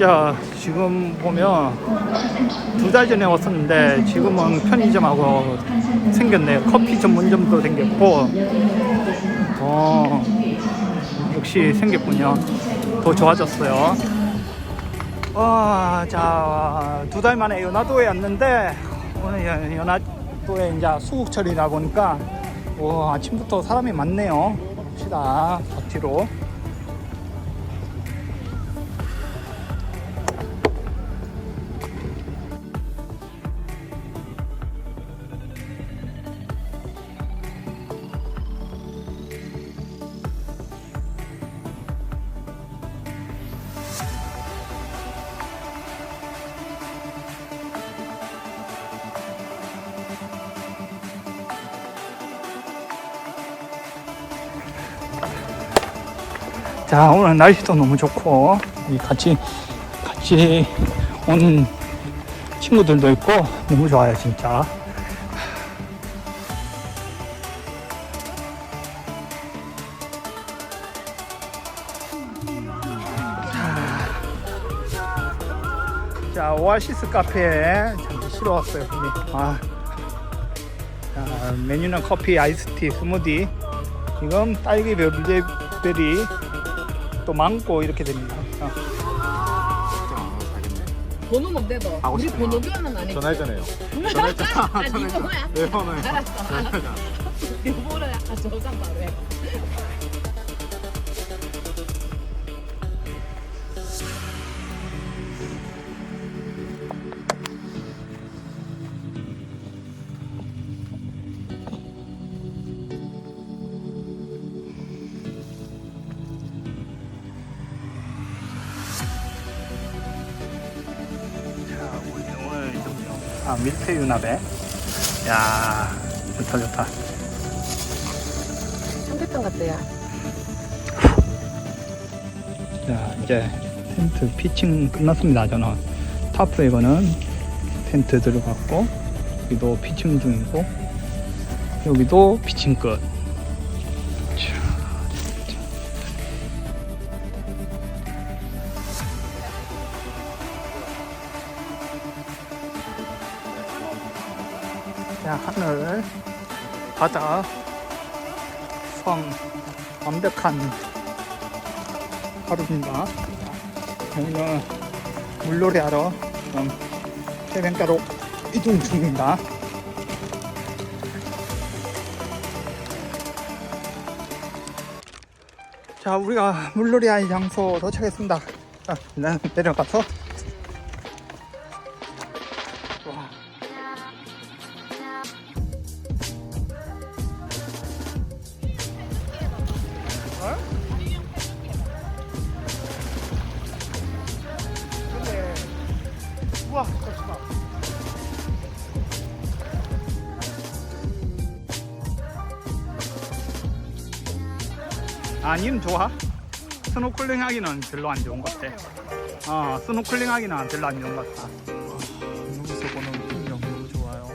진짜 지금 보면 두 달 전에 왔었는데 지금은 편의점하고 생겼네요. 커피 전문점도 생겼고, 어, 역시 생겼군요. 더 좋아졌어요. 와, 자, 두 달 만에 연화도에 왔는데, 오늘 연- 연화도에 이제 수국철이다 보니까, 오, 아침부터 사람이 많네요. 봅시다, 앞뒤로. 자, 오늘 날씨도 너무 좋고, 이 같이, 같이 온 친구들도 있고, 너무 좋아요, 진짜. 자, 오아시스 카페에 잠시 쉬러 왔어요, 형님. 아. 자, 메뉴는 커피, 아이스티, 스무디. 지금 딸기 블루베리 또 망고 이렇게 됩니다. 어. 번호 너? 하고 우리. 번호 교환은 안 해. 전화했잖아요. 아, 니 번호야? 내 번호요. 알았어. 알았어. 네 번호야. 아, 저장 바로 아, 밀푀 유 나베. 야, 좋다, 좋다. 삼계탕 같대요. 자, 이제 텐트 피칭 끝났습니다. 저는 타프 이거는 텐트 들어갔고, 여기도 피칭 중이고, 여기도 피칭 끝. 자, 하늘, 바다, 성, 완벽한 하루입니다. 저희는 물놀이 하러 지금 해변가로 이동 중입니다. 자, 우리가 물놀이 할 장소 도착했습니다. 자, 일단 내려가서. 아님 좋아? 스노클링 하기는 별로 안 좋은 것 같아. 어 스노클링 하기는 별로 안 좋은 것 같아. 여기서 보는 풍경 너무 좋아요.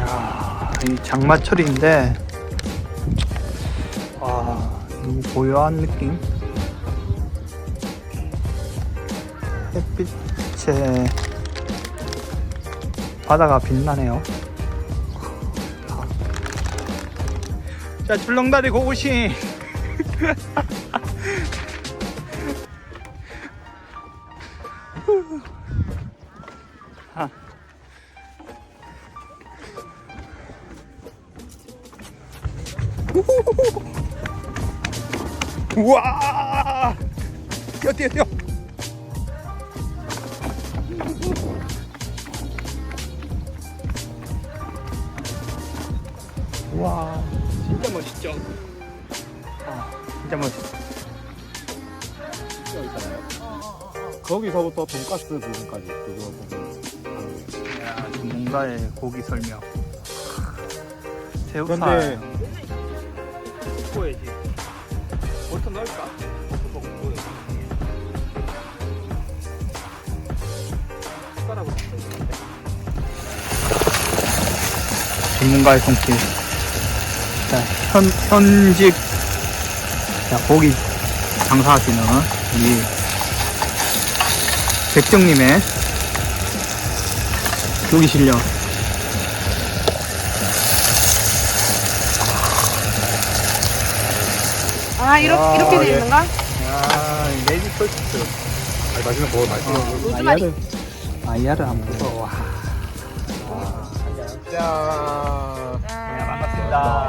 야, 이 장마철인데 와 너무 고요한 느낌 빛에 바다가 빛나네요. 자 줄렁다리 고고싱. 아. 우와! 뛰어 뛰어 뛰어 와 진짜 멋있죠 아 진짜 멋있어 여기 있잖아요. 거기서부터 돈가스 부분까지 그거 보면. 야 전문가의 고기 설명 새우살 그런데 구워야지 버터 넣을까? 버터 숟가락으로 되는데 전문가의 손길. 자, 현, 현직, 자, 고기 장사하시는 이 백정님의 요기 실력. 아 이렇게 아, 이렇게 돼 예. 있는가? 아, 메디컬 치트. 아니 맛있는 거 맛있는 거. 아이야를, 아이야를 한번 먹어. 와. 짠. 네, 반갑습니다.